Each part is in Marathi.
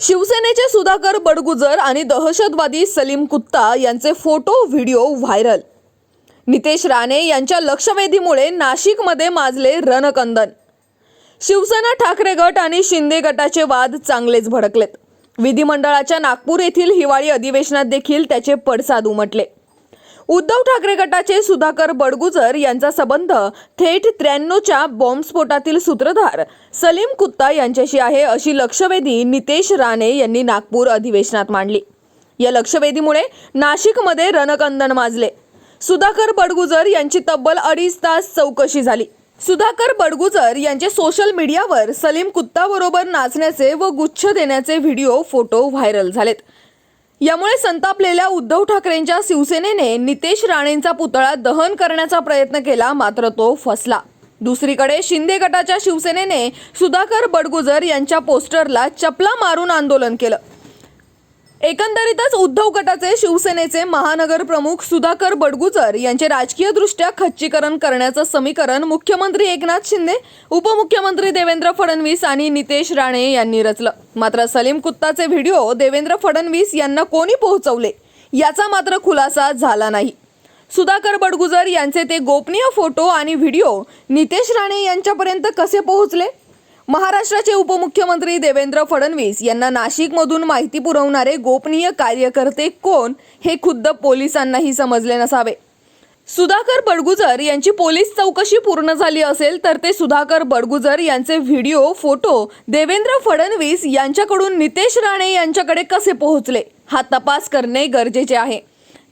शिवसेनेचे सुधाकर बडगुजर आणि दहशतवादी सलीम कुत्ता यांचे photo video viral. Nitesh Rane यांच्या लक्षवेधीमुळे नाशिकमध्ये माजले रणकंदन. शिवसेना ठाकरे गट आणि शिंदे गटाचे वाद चांगलेच भडकलेत. विधिमंडळाच्या नागपूर येथील हिवाळी अधिवेशनात देखील त्याचे पडसाद उमटले. उद्धव ठाकरे गटाचे सुधाकर बडगुजर यांचा संबंध थेट त्र्याण्णवच्या बॉम्बस्फोटातील सूत्रधार सलीम कुत्ता यांच्याशी आहे अशी लक्षवेधी नितेश राणे यांनी नागपूर अधिवेशनात मांडली. या लक्षवेधीमुळे नाशिकमध्ये रणकंदन माजले. सुधाकर बडगुजर यांची तब्बल अडीच तास चौकशी झाली. सुधाकर बडगुजर यांचे सोशल मीडियावर सलीम कुत्ताबरोबर नाचण्याचे व गुच्छ देण्याचे व्हिडिओ फोटो व्हायरल झालेत. यामुळे संतापलेल्या उद्धव ठाकरेंच्या शिवसेनेने नितेश राणेंचा पुतळा दहन करण्याचा प्रयत्न केला मात्र तो फसला. दुसरीकडे शिंदे गटाच्या शिवसेनेने सुधाकर बडगुजर यांच्या पोस्टरला चपला मारून आंदोलन केलं. एकंदरीतच उद्धव गटाचे शिवसेनेचे महानगर प्रमुख सुधाकर बडगुजर यांचे राजकीयदृष्ट्या खच्चीकरण करण्याचं समीकरण मुख्यमंत्री एकनाथ शिंदे उपमुख्यमंत्री देवेंद्र फडणवीस आणि नितेश राणे यांनी रचलं. मात्र सलीम कुत्ताचे व्हिडिओ देवेंद्र फडणवीस यांना कोणी पोहोचवले? याचा मात्र खुलासा झाला नाही. सुधाकर बडगुजर यांचे ते गोपनीय फोटो आणि व्हिडिओ नितेश राणे यांच्यापर्यंत कसे पोहोचले? महाराष्ट्राचे उपमुख्यमंत्री देवेंद्र फडणवीस यांना नाशिकमधून माहिती पुरवणारे गोपनीय कार्यकर्ते कोण हे खुद्द पोलिसांनाही समजले नसावे. सुधाकर बडगुजर यांची पोलीस चौकशी पूर्ण झाली असेल तर ते सुधाकर बडगुजर यांचे व्हिडिओ फोटो देवेंद्र फडणवीस यांच्याकडून नितेश राणे यांच्याकडे कसे पोहोचले हा तपास करणे गरजेचे आहे.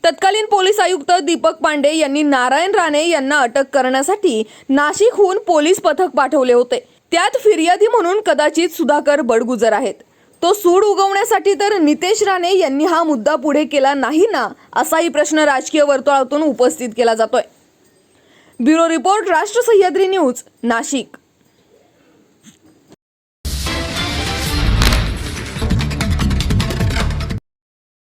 तत्कालीन पोलीस आयुक्त दीपक पांडे यांनी नारायण राणे यांना अटक करण्यासाठी नाशिकहून पोलीस पथक पाठवले होते. त्यात फिर्यादी म्हणून कदाचित सुधाकर बडगुजर आहेत. तो सूड उगवण्यासाठी तर नितेश राणे यांनी हा मुद्दा पुढे केला नाही ना असाही प्रश्न राजकीय वर्तुळातून उपस्थित केला जातोय. ब्युरो रिपोर्ट राष्ट्र सह्याद्री न्यूज नाशिक.